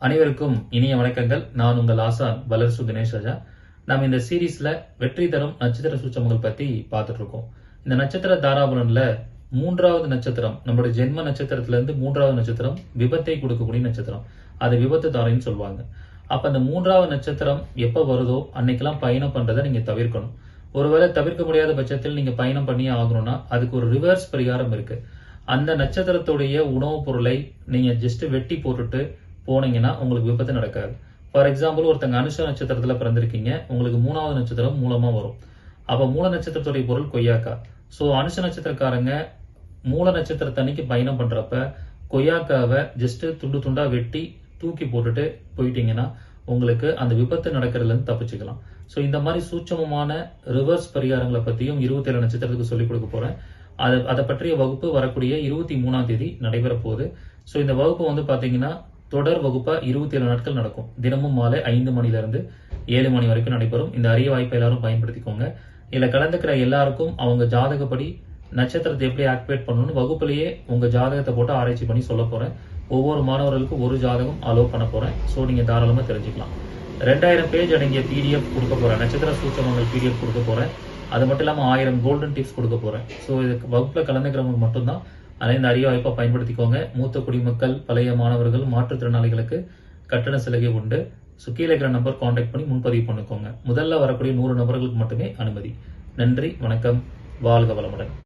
அனைவருக்கும் இனிய வணக்கங்கள். நான் உங்கள் ஆசான் வளர்சு தினேஷ் ராஜா. நாம் இந்த சீரீஸ்ல வெற்றி தரும் நட்சத்திர சூச்சமங்கள் பத்தி பார்த்துட்டு இருக்கோம் இந்த நட்சத்திர தாராபுரன்ல மூன்றாவது நட்சத்திரம் நம்மளுடைய ஜென்ம நட்சத்திரத்துல இருந்து மூன்றாவது நட்சத்திரம் விபத்தை கொடுக்கக்கூடிய நட்சத்திரம். அது விபத்து தாரைன்னு சொல்லுவாங்க. அப்ப அந்த மூன்றாவது நட்சத்திரம் எப்ப வருதோ அன்னைக்கெல்லாம் பயணம் பண்றதை நீங்க தவிர்க்கணும். ஒருவேளை தவிர்க்க முடியாத பட்சத்தில் நீங்க பயணம் பண்ணியே ஆகணும்னா அதுக்கு ஒரு ரிவர்ஸ் பரிகாரம் இருக்கு. அந்த நட்சத்திரத்துடைய உணவுப் பொருளை நீங்க ஜஸ்ட் வெட்டி போட்டுட்டு போனீங்கன்னா உங்களுக்கு விபத்து நடக்காது. ஃபார் எக்ஸாம்பிள் ஒருத்தங்க அனுஷ நட்சத்திரத்துல பிறந்திருக்கீங்க. உங்களுக்கு மூணாவது நட்சத்திரம் மூலமா வரும். அப்ப மூல நட்சத்திரத்துடைய பொருள் கொய்யாக்கா. சோ அனுஷ நட்சத்திரக்காரங்க மூல நட்சத்திரத்தன்னைக்கு பயணம் பண்றப்ப கொய்யாக்காவை ஜஸ்ட் துண்டு துண்டா வெட்டி தூக்கி போட்டுட்டு போயிட்டீங்கன்னா உங்களுக்கு அந்த விபத்து நடக்கிறதுல இருந்து தப்பிச்சுக்கலாம். ஸோ இந்த மாதிரி சூட்சமமான ரிவர்ஸ் பரிகாரங்களை பத்தியும் இருபத்தி ஏழு நட்சத்திரத்துக்கு சொல்லிக் கொடுக்க போறேன். அதை அதை பற்றிய வகுப்பு வரக்கூடிய இருபத்தி மூணாம் தேதி நடைபெற போகுது. ஸோ இந்த வகுப்பு வந்து பாத்தீங்கன்னா தொடர் வகுப்பா இருபத்தி ஏழு நாட்கள் நடக்கும். தினமும் மாலை ஐந்து மணிலிருந்து ஏழு மணி வரைக்கும் நடைபெறும். இந்த அரிய வாய்ப்பை எல்லாரும் பயன்படுத்திக்கோங்க. இதில் கலந்துக்கிற எல்லாருக்கும் அவங்க ஜாதகப்படி நட்சத்திரத்தை எப்படி ஆக்டிவேட் பண்ணணும்னு வகுப்புலேயே உங்க ஜாதகத்தை போட்டு ஆராய்ச்சி பண்ணி சொல்ல போறேன். ஒவ்வொரு மாணவர்களுக்கும் ஒரு ஜாதகம் அலோவ் பண்ண போறேன். ஸோ நீங்க தாராளமாக தெரிஞ்சுக்கலாம். ரெண்டாயிரம் பேஜ் அடங்கிய பிடிஎஃப் கொடுக்க போறேன். நட்சத்திர சூச்சகங்கள் பிடிஎஃப் கொடுக்க போறேன். அது மட்டும் இல்லாமல் ஆயிரம் கோல்டன் டிப்ஸ் கொடுக்க போறேன். ஸோ இதுக்கு வகுப்பில் கலந்துக்கிறவங்க மட்டும்தான் அதை இந்த அரிய வாய்ப்பை பயன்படுத்திக்கோங்க. மூத்த குடிமக்கள் பழைய மாணவர்கள் மாற்றுத்திறனாளிகளுக்கு கட்டண சலுகை உண்டு. ஸோ கீழே இருக்கிற நம்பர் காண்டாக்ட் பண்ணி முன்பதிவு பண்ணிக்கோங்க. முதல்ல வரக்கூடிய நூறு நபர்களுக்கு மட்டுமே அனுமதி. நன்றி வணக்கம். வாழ்க வளமுடன்.